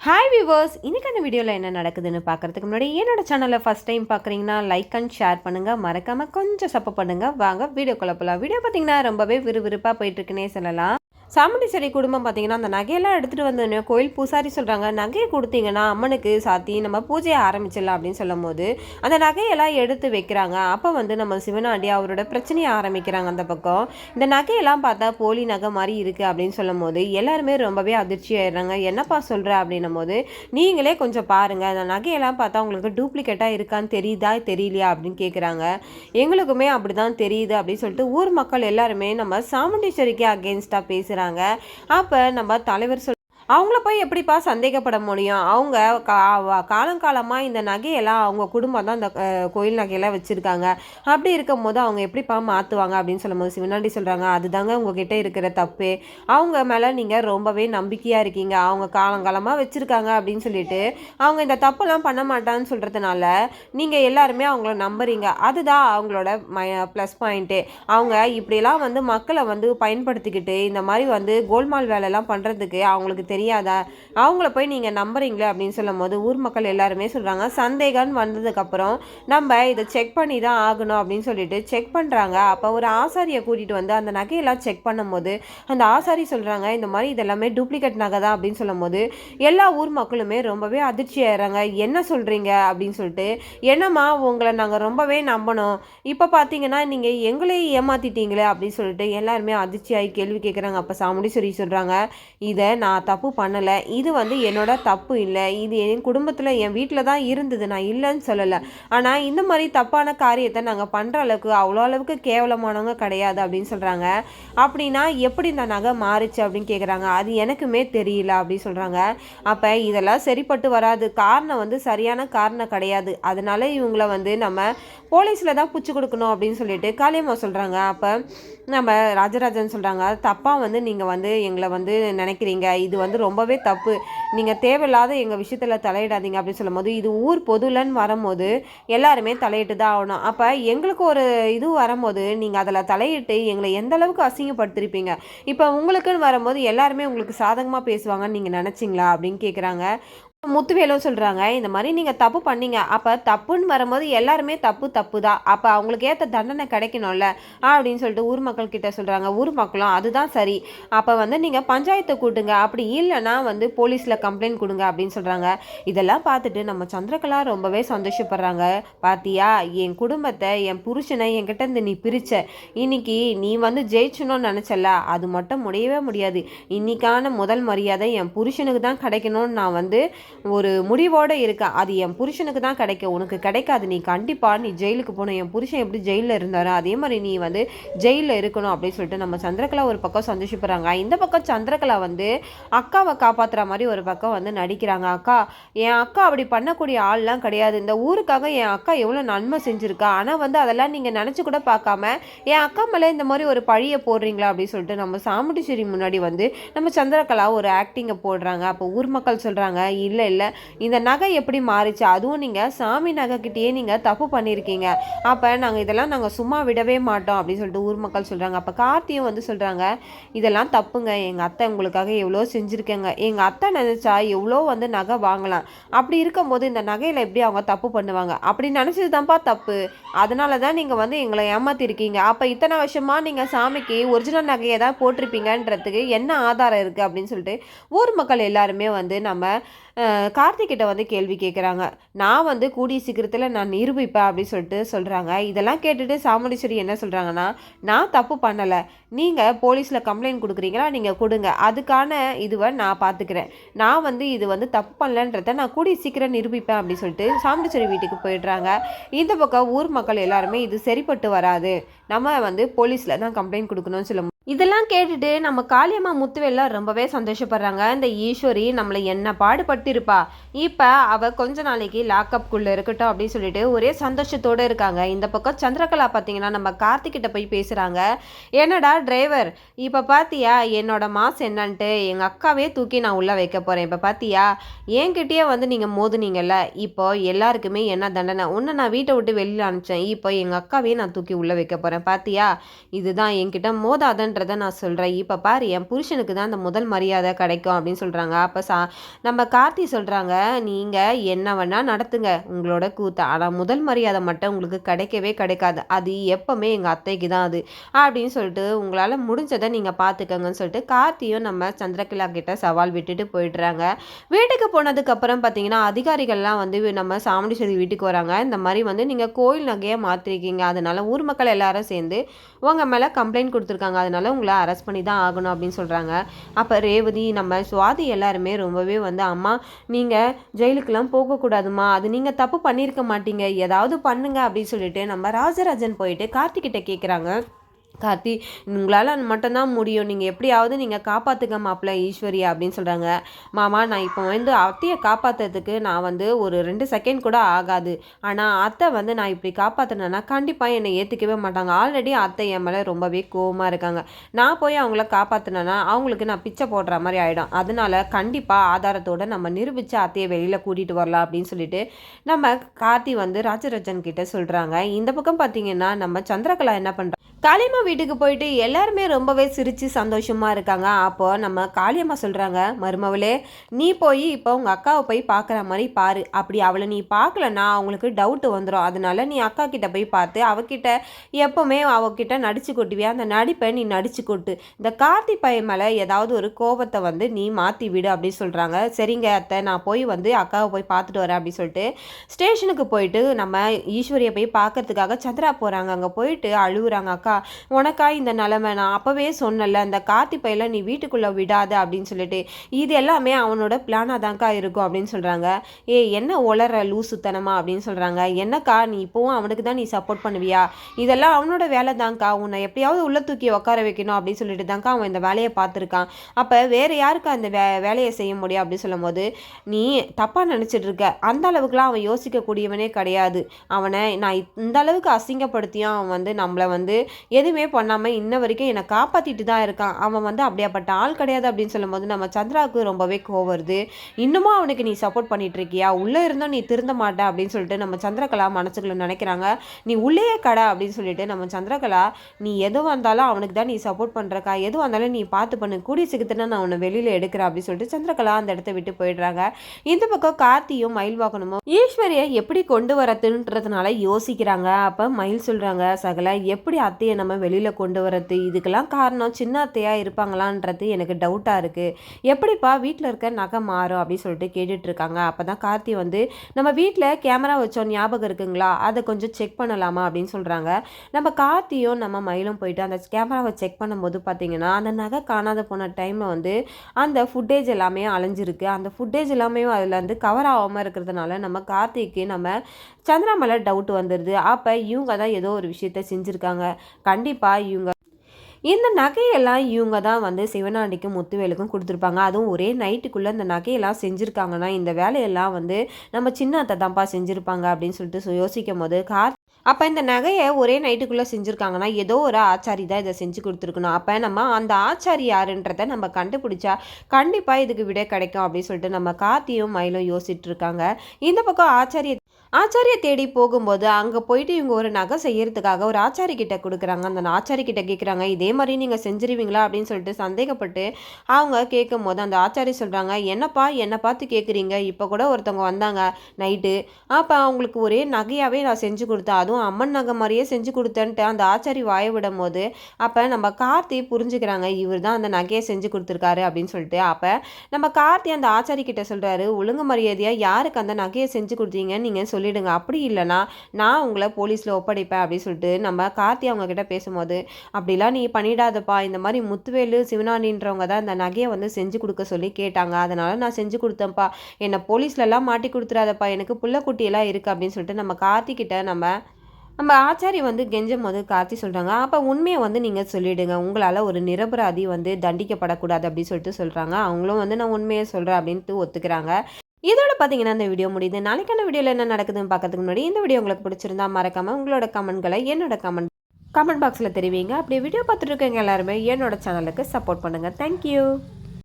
Hi viewers இன்றைக்கான வீடியோவில் என்ன நடக்குதுன்னு பார்க்கறதுக்கு முன்னாடி என்னோட சேனலை ஃபஸ்ட் டைம் பார்க்குறீங்கன்னா லைக் அண்ட் ஷேர் பண்ணுங்கள் மறக்காமல் கொஞ்சம் சப்போர்ட் பண்ணுங்கள் வாங்க வீடியோ குழப்பலாம் வீடியோ பார்த்தீங்கன்னா ரொம்பவே விறுவிறுப்பாக போயிட்டுருக்குன்னே சொல்லலாம். சாமுண்டீஸ்வரி குடும்பம் பார்த்தீங்கன்னா அந்த நகையெல்லாம் எடுத்துகிட்டு வந்தோடனே கோயில் பூசாரி சொல்கிறாங்க நகையை கொடுத்தீங்கன்னா அம்மனுக்கு சாத்தி நம்ம பூஜையை ஆரம்பிச்சிடலாம் அப்படின்னு சொல்லும் போது அந்த நகையெல்லாம் எடுத்து வைக்கிறாங்க. அப்போ வந்து நம்ம சிவனாண்டி அவரோட பிரச்சனையை ஆரம்பிக்கிறாங்க அந்த பக்கம். இந்த நகையெல்லாம் பார்த்தா போலி நகை மாதிரி இருக்குது அப்படின்னு சொல்லும் போது எல்லாருமே ரொம்பவே அதிர்ச்சி ஆயிடுறாங்க. என்னப்பா சொல்கிற அப்படின்னும் போது நீங்களே கொஞ்சம் பாருங்கள் அந்த நகையெல்லாம் பார்த்தா உங்களுக்கு டூப்ளிகேட்டாக இருக்கான்னு தெரியுதா தெரியலையா அப்படின்னு கேட்குறாங்க எங்களுக்குமே அப்படி தான் தெரியுது அப்படின்னு சொல்லிட்டு ஊர் மக்கள் எல்லாருமே நம்ம சாமுண்டீஸ்வரிக்கு அகேன்ஸ்டாக பேசுகிறாங்க அப்போ நம்ம தலைவர் சொல் அவங்கள போய் எப்படிப்பா சந்தேகப்பட முடியும்? அவங்க கா காலங்காலமாக இந்த நகையெல்லாம் அவங்க குடும்பம் தான் இந்த கோயில் நகையெல்லாம் வச்சுருக்காங்க. அப்படி இருக்கும் போது அவங்க எப்படிப்பா மாற்றுவாங்க அப்படின்னு சொல்லும்போது சிவனாண்டி சொல்கிறாங்க அதுதாங்க உங்ககிட்ட இருக்கிற தப்பு. அவங்க மேலே நீங்கள் ரொம்பவே நம்பிக்கையாக இருக்கீங்க. அவங்க காலங்காலமாக வச்சுருக்காங்க. அப்படின்னு சொல்லிட்டு அவங்க இந்த தப்புலாம் பண்ண மாட்டான்னு சொல்கிறதுனால நீங்கள் எல்லாருமே அவங்கள நம்புறீங்க. அதுதான் அவங்களோட ம ப்ளஸ் பாயிண்ட்டு அவங்க இப்படிலாம் வந்து மக்களை வந்து பயன்படுத்திக்கிட்டு இந்த மாதிரி வந்து கோல்மால் வேலைலாம் பண்ணுறதுக்கு அவங்களுக்கு தெரியாதா? அவங்கள போய் நீங்கள் நம்புறீங்களே அப்படின்னு சொல்லும் போது ஊர் மக்கள் எல்லாருமே சொல்கிறாங்க சந்தேகம்னு வந்ததுக்கப்புறம் நம்ம இதை செக் பண்ணி தான் ஆகணும் அப்படின்னு சொல்லிட்டு செக் பண்ணுறாங்க அப்போ ஒரு ஆசாரியை கூட்டிகிட்டு வந்து அந்த நகையெல்லாம் செக் பண்ணும்போது அந்த ஆசாரி சொல்கிறாங்க இந்த மாதிரி இதெல்லாமே டூப்ளிகேட் நகை தான் அப்படின்னு சொல்லும்போது எல்லா ஊர் மக்களுமே ரொம்பவே அதிர்ச்சி ஆயிடுறாங்க. என்ன சொல்கிறீங்க அப்படின்னு சொல்லிட்டு என்னம்மா உங்களை நாங்கள் ரொம்பவே நம்பணும். இப்போ பார்த்தீங்கன்னா நீங்கள் எங்களையும் ஏமாத்திட்டீங்களே அப்படின்னு சொல்லிட்டு எல்லாருமே அதிர்ச்சியாகி கேள்வி கேட்குறாங்க அப்போ சாமுண்டீஸ்வரி சொல்கிறாங்க இதை நான் தப்பு பண்ணலை. இது வந்து என்னோட தப்பு இல்லை. இது என் குடும்பத்தில் என் வீட்டில் தான் இருந்தது. நான் இல்லைன்னு சொல்லலை. ஆனால் இந்த மாதிரி தப்பான காரியத்தை நாங்கள் பண்ணுற அளவுக்கு அவ்வளோ அளவுக்கு கேவலமானவங்க கிடையாது அப்படின்னு சொல்கிறாங்க அப்படின்னா எப்படி இந்த நகை மாறுச்சு அப்படின்னு கேட்குறாங்க அது எனக்குமே தெரியல அப்படின்னு சொல்கிறாங்க அப்போ இதெல்லாம் சரிப்பட்டு வராது. காரணம் வந்து சரியான காரணம் கிடையாது. அதனால இவங்கள வந்து நம்ம போலீஸில் தான் பிடிச்சி கொடுக்கணும் அப்படின்னு சொல்லிட்டு காளியம்மா சொல்கிறாங்க அப்போ நம்ம ராஜராஜன் சொல்கிறாங்க தப்பாக வந்து நீங்கள் வந்து எங்களை வந்து நினைக்கிறீங்க. இது வந்து ரொம்பவே தப்பு. நீங்கள் தேவையில்லாத எங்கள் விஷயத்தில் தலையிடாதீங்க அப்படின்னு சொல்லும்போது இது ஊர் பொதுலன்னு வரும்போது எல்லாருமே தலையிட்டு தான் ஆகணும். அப்போ எங்களுக்கு ஒரு இது வரும்போது நீங்கள் அதில் தலையிட்டு எங்களை எந்த அளவுக்கு அசிங்கப்படுத்திருப்பீங்க? இப்போ உங்களுக்குன்னு வரும்போது எல்லாருமே உங்களுக்கு சாதகமாக பேசுவாங்கன்னு நீங்கள் நினச்சிங்களா அப்படின்னு கேட்குறாங்க முத்துவேலும் சொல்கிறாங்க இந்த மாதிரி நீங்கள் தப்பு பண்ணீங்க. அப்போ தப்புன்னு வரும்போது எல்லாருமே தப்பு தப்பு தான் அப்போ அவங்களுக்கு ஏற்ற தண்டனை கிடைக்கணும்ல அப்படின்னு சொல்லிட்டு ஊர் மக்கள் கிட்ட சொல்கிறாங்க ஊர் மக்களும் அதுதான் சரி. அப்போ வந்து நீங்கள் பஞ்சாயத்தை கூட்டுங்க. அப்படி இல்லைன்னா வந்து போலீஸில் கம்ப்ளைண்ட் கொடுங்க அப்படின்னு சொல்கிறாங்க இதெல்லாம் பார்த்துட்டு நம்ம சந்திரகலா ரொம்பவே சந்தோஷப்படுறாங்க. பாத்தியா என் குடும்பத்தை என் புருஷனை என்கிட்ட இருந்து நீ பிரிச்ச. இன்னைக்கு நீ வந்து ஜெயிச்சணும்னு நினச்சல அது மட்டும் முடியவே முடியாது. இன்னைக்கான முதல் மரியாதை என் புருஷனுக்கு தான் கிடைக்கணும்னு நான் வந்து ஒரு முடிவோடு இருக்க. அது என் புருஷனுக்கு தான் கிடைக்கும். உனக்கு கிடைக்காது. நீ கண்டிப்பாக நீ ஜெயிலுக்கு போகணும். என் புருஷன் எப்படி ஜெயிலில் இருந்தாரோ அதே மாதிரி நீ வந்து ஜெயிலில் இருக்கணும் அப்படின்னு சொல்லிட்டு நம்ம சந்திரகலா ஒரு பக்கம் சந்தோஷப்படுறாங்க. இந்த பக்கம் சந்திரகலா வந்து அக்காவை காப்பாற்றுற மாதிரி ஒரு பக்கம் வந்து நடிக்கிறாங்க. அக்கா என் அக்கா அப்படி பண்ணக்கூடிய ஆள்லாம் கிடையாது. இந்த ஊருக்காக என் அக்கா எவ்வளோ நன்மை செஞ்சுருக்கா? ஆனால் வந்து அதெல்லாம் நீங்கள் நினச்சி கூட பார்க்காம என் அக்கா மேலே இந்த மாதிரி ஒரு பழியை போடுறீங்களா அப்படின்னு சொல்லிட்டு நம்ம சாமுண்டிச்சேரி முன்னாடி வந்து நம்ம சந்திரகலா ஒரு ஆக்டிங்கை போடுறாங்க. அப்போ ஊர் மக்கள் சொல்கிறாங்க இல்லை இல்லை இந்த நகை எப்படி மாறிச்சு? அதுவும் நீங்கள் சாமி நகைக்கிட்டேயே நீங்கள் தப்பு பண்ணியிருக்கீங்க அப்போ நாங்கள் இதெல்லாம் நாங்கள் சும்மா விடவே மாட்டோம் அப்படின்னு சொல்லிட்டு ஊர் மக்கள் சொல்கிறாங்க அப்போ கார்த்தியும் வந்து சொல்கிறாங்க இதெல்லாம் தப்புங்க. எங்கள் அத்தை உங்களுக்காக எவ்வளோ செஞ்சுருக்கேங்க. எங்கள் அத்தை நினச்சா எவ்வளோ வந்து நகை வாங்கலாம். அப்படி இருக்கும்போது இந்த நகையில் எப்படி அவங்க தப்பு பண்ணுவாங்க? அப்படி நினச்சது தான்ப்பா தப்பு. அதனால தான் நீங்கள் வந்து எங்களை ஏமாத்திருக்கீங்க. அப்போ இத்தனை வருஷமாக நீங்கள் சாமிக்கு ஒரிஜினல் நகையை தான் போட்டிருப்பீங்கன்றதுக்கு என்ன ஆதாரம் இருக்குது அப்படின்னு சொல்லிட்டு ஊர் மக்கள் எல்லாருமே வந்து நம்ம கார்த்திகிட்ட கார்த்திக்கிட்ட வந்து கேள்வி கேட்குறாங்க நான் வந்து கூடிய சீக்கிரத்தில் நான் நிரூபிப்பேன் அப்படின்னு சொல்லிட்டு சொல்கிறாங்க இதெல்லாம் கேட்டுட்டு சாமுண்டீஸ்வரி என்ன சொல்கிறாங்கன்னா நான் தப்பு பண்ணலை. நீங்கள் போலீஸில் கம்ப்ளைண்ட் கொடுக்குறீங்களா? நீங்கள் கொடுங்க. அதுக்கான இதுவை நான் பார்த்துக்கிறேன் நான் வந்து இது வந்து தப்பு பண்ணலன்றத நான் கூடிய சீக்கிரம் நிரூபிப்பேன் அப்படின்னு சொல்லிட்டு சாமுண்டீஸ்வரி வீட்டுக்கு போயிடுறாங்க. இந்த பக்கம் ஊர் மக்கள் எல்லாருமே இது சரிப்பட்டு வராது. நம்ம வந்து போலீஸில் தான் கம்ப்ளைண்ட் கொடுக்கணும்னு சொல்ல இதெல்லாம் கேட்டுட்டு நம்ம காளியம்மா முத்துவெல்லாம் ரொம்பவே சந்தோஷப்படுறாங்க. இந்த ஈஸ்வரி நம்மளை என்ன பாடுபட்டிருப்பா? இப்போ அவள் கொஞ்ச நாளைக்கு லாக்அப்குள்ளே இருக்கட்டும் அப்படின்னு சொல்லிட்டு ஒரே சந்தோஷத்தோடு இருக்காங்க. இந்த பக்கம் சந்திரகலா பார்த்தீங்கன்னா நம்ம கார்த்திக்கிட்ட போய் பேசுகிறாங்க என்னடா டிரைவர் இப்போ பார்த்தியா என்னோட மாஸ் என்னன்ட்டு எங்கள் அக்காவே தூக்கி நான் உள்ளே வைக்க போகிறேன் இப்போ பார்த்தியா என்கிட்டயே வந்து நீங்கள் மோதுனீங்கல்ல இப்போ எல்லாருக்குமே என்ன தண்டனை? ஒன்று நான் வீட்டை விட்டு வெளியில் அனுப்பிச்சேன். இப்போ எங்கள் அக்காவே நான் தூக்கி உள்ளே வைக்க போகிறேன் பார்த்தியா இதுதான் என்கிட்ட மோதாதன் என்னன்றதை நான் சொல்கிறேன் இப்போ பாரு என் புருஷனுக்கு தான் அந்த முதல் மரியாதை கிடைக்கும் அப்படின்னு சொல்கிறாங்க அப்போ சா நம்ம கார்த்தி சொல்கிறாங்க நீங்கள் என்ன வேணால் நடத்துங்க உங்களோட கூத்து. ஆனால் முதல் மரியாதை மட்டும் உங்களுக்கு கிடைக்கவே கிடைக்காது. அது எப்போவுமே எங்கள் அத்தைக்கு தான் அது. அப்படின்னு சொல்லிட்டு உங்களால் முடிஞ்சதை நீங்கள் பார்த்துக்கங்கன்னு சொல்லிட்டு கார்த்தியும் நம்ம சந்திரகலா கிட்ட சவால் விட்டுட்டு போயிடுறாங்க. வீட்டுக்கு போனதுக்கப்புறம் பார்த்தீங்கன்னா அதிகாரிகள்லாம் வந்து நம்ம சாமுண்டீஸ்வரி வீட்டுக்கு வராங்க. இந்த மாதிரி வந்து நீங்கள் கோயில் நகையை மாற்றிருக்கீங்க அதனால் ஊர் மக்கள் எல்லாரும் சேர்ந்து உங்கள் மேலே கம்ப்ளைண்ட் கொடுத்துருக்காங்க. அதனால் உங்களை அரெஸ்ட் பண்ணி தான் ஆகணும் அப்படின்னு சொல்கிறாங்க அப்போ ரேவதி நம்ம சுவாதி எல்லாருமே ரொம்பவே வந்து அம்மா நீங்கள் ஜெயிலுக்கெல்லாம் போகக்கூடாதுமா அது நீங்கள் தப்பு பண்ணியிருக்க மாட்டீங்க. ஏதாவது பண்ணுங்க அப்படின்னு சொல்லிட்டு நம்ம ராஜராஜன் போயிட்டு கார்த்திகிட்ட கேட்குறாங்க கார்த்தி உங்களால் மட்டும்தான் முடியும். நீங்கள் எப்படியாவது நீங்கள் காப்பாற்றுக்க மாப்பிள்ள ஈஸ்வரி அப்படின்னு சொல்கிறாங்க மாமா நான் இப்போ வந்து அத்தையை காப்பாற்றுறதுக்கு நான் வந்து ஒரு ரெண்டு செகண்ட் கூட ஆகாது. ஆனால் அத்தை வந்து நான் இப்படி காப்பாற்றினேன்னா கண்டிப்பாக என்னை ஏற்றுக்கவே மாட்டாங்க. ஆல்ரெடி அத்தை என் மேலே ரொம்பவே கோவமாக இருக்காங்க. நான் போய் அவங்கள காப்பாற்றினேன்னா அவங்களுக்கு நான் பிச்சை போடுற மாதிரி ஆகிடும் அதனால கண்டிப்பாக ஆதாரத்தோடு நம்ம நிரூபித்து அத்தையை வெளியில் கூட்டிகிட்டு வரலாம் அப்படின்னு சொல்லிட்டு நம்ம கார்த்தி வந்து ராஜராஜன் கிட்ட சொல்கிறாங்க இந்த பக்கம் பார்த்தீங்கன்னா நம்ம சந்திரகலா என்ன பண்ணுறோம் களிமா வீட்டுக்கு போயிட்டு எல்லாருமே ரொம்பவே சிரித்து சந்தோஷமாக இருக்காங்க. அப்போது நம்ம காளியம்மா சொல்கிறாங்க மருமவளே நீ போய் இப்போ உங்கள் அக்காவை போய் பார்க்குற மாதிரி பாரு. அப்படி அவளை நீ பார்க்கலன்னா அவங்களுக்கு டவுட்டு வந்துடும் அதனால நீ அக்கா கிட்ட போய் பார்த்து அவகிட்ட எப்போவுமே அவகிட்ட நடிச்சு கொட்டுவியா? அந்த நடிப்பை நீ நடிச்சு கொட்டு. இந்த கார்த்தி பையன் மேலே ஏதாவது ஒரு கோபத்தை வந்து நீ மாற்றி விடு அப்படின்னு சொல்கிறாங்க சரிங்க அத்தை நான் போய் வந்து அக்காவை போய் பார்த்துட்டு வரேன் அப்படின்னு சொல்லிட்டு ஸ்டேஷனுக்கு போயிட்டு நம்ம ஈஸ்வரியை போய் பார்க்கறதுக்காக சந்திரா போகிறாங்க அங்கே போயிட்டு அழுகுறாங்க. அக்கா உனக்கா இந்த நிலமை? நான் அப்போவே சொன்னல இந்த கார்த்தி பையில நீ வீட்டுக்குள்ளே விடாத அப்படின்னு சொல்லிட்டு. இது எல்லாமே அவனோட பிளானாக தான்க்கா இருக்கும் அப்படின்னு சொல்கிறாங்க ஏ என்ன உளற லூசுத்தனமா அப்படின்னு சொல்கிறாங்க என்னக்கா நீ இப்போவும் அவனுக்கு தான் நீ சப்போர்ட் பண்ணுவியா? இதெல்லாம் அவனோட வேலை தான்க்கா. உன்னை எப்படியாவது உள்ள தூக்கி உட்கார வைக்கணும் அப்படின்னு சொல்லிட்டு தான்க்கா அவன் இந்த வேலையை பார்த்துருக்கான். அப்போ வேறு யாருக்கா அந்த வே வேலையை செய்ய முடியும் அப்படின்னு சொல்லும்போது நீ தப்பாக நினச்சிட்டு இருக்க. அந்த அளவுக்குலாம் அவன் யோசிக்கக்கூடியவனே கிடையாது. அவனை நான் இந்த அளவுக்கு அசிங்கப்படுத்தியும் அவன் வந்து நம்மளை வந்து எதுவுமே பண்ணாமல் இன்ன வரைக்கும் என்னை காப்பாற்றிட்டு தான் இருக்கான். அவன் வந்து அப்படியாப்பட்ட ஆள் கிடையாது அப்படின்னு சொல்லும்போது நம்ம சந்திராவுக்கு ரொம்பவே கோவம் வருது. இன்னமும் அவனுக்கு நீ சப்போர்ட் பண்ணிட்டு இருக்கியா? உள்ளே இருந்தும் நீ திருந்த மாட்டே அப்படின்னு சொல்லிட்டு நம்ம சந்திரகலா மனசுக்குள்ள நினைக்கிறாங்க. நீ உள்ளேயே கடை அப்படின்னு சொல்லிட்டு நம்ம சந்திரகலா நீ எது வந்தாலும் அவனுக்கு தான் நீ சப்போர்ட் பண்ணுறக்கா எது வந்தாலும் நீ பார்த்து பண்ணு. கூடிய சிக்கத்துனா நான் உன்னை வெளியில் எடுக்கிறேன் அப்படின்னு சொல்லிட்டு சந்திரகலா அந்த இடத்த விட்டு போயிடுறாங்க. இந்த பக்கம் கார்த்தியும் மயில் வாக்கணுமோ ஈஸ்வரியை எப்படி கொண்டு வரதுன்றதுனால யோசிக்கிறாங்க. அப்போ மயில் சொல்கிறாங்க சகல எப்படி அத்தையை நம்ம வெளியில் கொண்டு வரது இதுக்கெல்லாம் காரணம் சின்ன அத்தையாக இருப்பாங்களான்றது எனக்கு டவுட்டாக இருக்குது எப்படிப்பா வீட்டில் இருக்க நகை மாறும் அப்படின்னு சொல்லிட்டு கேட்டுட்ருக்காங்க அப்போ தான் கார்த்தி வந்து நம்ம வீட்டில் கேமரா வச்சோம் ஞாபகம் இருக்குங்களா? அதை கொஞ்சம் செக் பண்ணலாமா அப்படின்னு சொல்கிறாங்க நம்ம கார்த்தியும் நம்ம மயிலும் போயிட்டு அந்த கேமராவை செக் பண்ணும்போது பார்த்தீங்கன்னா அந்த நகை காணாத போன டைமில் வந்து அந்த ஃபுட்டேஜ் எல்லாமே அலைஞ்சிருக்கு அந்த ஃபுட்டேஜ் எல்லாமே அதில் வந்து கவர் ஆகாமல் இருக்கிறதுனால நம்ம கார்த்திக்கு நம்ம சந்திரா மேலே டவுட் வந்துடுது அப்போ இவங்க தான் ஏதோ ஒரு விஷயத்த செஞ்சுருக்காங்க. கண்டிப்பாக இவங்க. இந்த நகையெல்லாம் இவங்க தான் வந்து சிவனாண்டிக்கும் முத்துவேலுக்கும் கொடுத்துருப்பாங்க. அதுவும் ஒரே நைட்டுக்குள்ளே இந்த நகையெல்லாம் செஞ்சுருக்காங்கன்னா இந்த வேலையெல்லாம் வந்து நம்ம சின்ன அத்தை தான்ப்பா செஞ்சுருப்பாங்க அப்படின்னு சொல்லிட்டு யோசிக்கும் போது கார் அப்போ இந்த நகையை ஒரே நைட்டுக்குள்ளே செஞ்சுருக்காங்கன்னா ஏதோ ஒரு ஆச்சாரி தான் இதை செஞ்சு கொடுத்துருக்கணும். அப்போ நம்ம அந்த ஆச்சாரி யாருன்றதை நம்ம கண்டுபிடிச்சா கண்டிப்பாக இதுக்கு விடை கிடைக்கும் அப்படின்னு சொல்லிட்டு நம்ம காத்தியும் மயிலும் யோசிச்சுட்டு இருக்காங்க. இந்த பக்கம் ஆச்சாரிய ஆச்சாரிய தேடி போகும்போது அங்கே போயிட்டு இவங்க ஒரு நகை செய்யறதுக்காக ஒரு ஆச்சாரி கிட்ட கொடுக்குறாங்க. அந்த ஆச்சாரி கிட்ட கேட்குறாங்க இதே மாதிரி நீங்கள் செஞ்சிருவீங்களா? அப்படின்னு சொல்லிட்டு சந்தேகப்பட்டு அவங்க கேட்கும் போது அந்த ஆச்சாரி சொல்கிறாங்க என்னப்பா என்னை பார்த்து கேட்குறீங்க இப்போ கூட ஒருத்தவங்க வந்தாங்க நைட்டு. அப்போ அவங்களுக்கு ஒரே நகையாகவே நான் செஞ்சு கொடுத்தேன். அதுவும் அம்மன் நகை மாதிரியே செஞ்சு கொடுத்தேன்ட்டு அந்த ஆச்சாரி வாய விடும் போது அப்போ நம்ம கார்த்தி புரிஞ்சுக்கிறாங்க இவர் தான் அந்த நகையை செஞ்சு கொடுத்துருக்காரு. அப்படின்னு சொல்லிட்டு அப்போ நம்ம கார்த்தி அந்த ஆச்சாரி கிட்ட சொல்கிறாரு ஒழுங்கு மரியாதையாக யாருக்கு அந்த நகையை செஞ்சு கொடுத்தீங்கன்னு நீங்கள் சொல்லிவிடுங்க அப்படி இல்லைனா நான் உங்களை போலீஸில் ஒப்படைப்பேன் அப்படின்னு சொல்லிட்டு நம்ம கார்த்தி அவங்கக்கிட்ட பேசும்போது அப்படிலாம் நீ பண்ணிடாதப்பா. இந்த மாதிரி முத்துவேலு சிவனானின்றவங்க தான் இந்த நகையை வந்து செஞ்சு கொடுக்க சொல்லி கேட்டாங்க. அதனால் நான் செஞ்சு கொடுத்தேன்ப்பா. என்னை போலீஸ்லலாம் மாட்டி கொடுத்துறாதப்பா. எனக்கு புள்ளக்குட்டியெல்லாம் இருக்குது அப்படின்னு சொல்லிட்டு நம்ம கார்த்திக்கிட்ட நம்ம நம்ம ஆச்சாரி வந்து கெஞ்சும் போது கார்த்தி சொல்கிறாங்க அப்போ உண்மையை வந்து நீங்கள் சொல்லிவிடுங்க உங்களால் ஒரு நிரபராதி வந்து தண்டிக்கப்படக்கூடாது. அப்படின்னு சொல்லிட்டு சொல்கிறாங்க அவங்களும் வந்து நான் உண்மையை சொல்கிறேன் அப்படின்ட்டு ஒத்துக்கிறாங்க. இதோட பார்த்தீங்கன்னா இந்த வீடியோ முடியுது. நாளைக்கான வீடியோவில் என்ன நடக்குதுன்னு பார்க்கறதுக்கு முன்னாடி இந்த வீடியோ உங்களுக்கு பிடிச்சிருந்தா மறக்காமல் உங்களோட கமெண்ட்களை என்னோட கமெண்ட் கமெண்ட் பாக்ஸில் தெரிவிங்க. அப்படி வீடியோ பார்த்துட்டு இருக்கவங்க எல்லாருமே என்னோட சேனலுக்கு சப்போர்ட் பண்ணுங்கள் தேங்க்யூ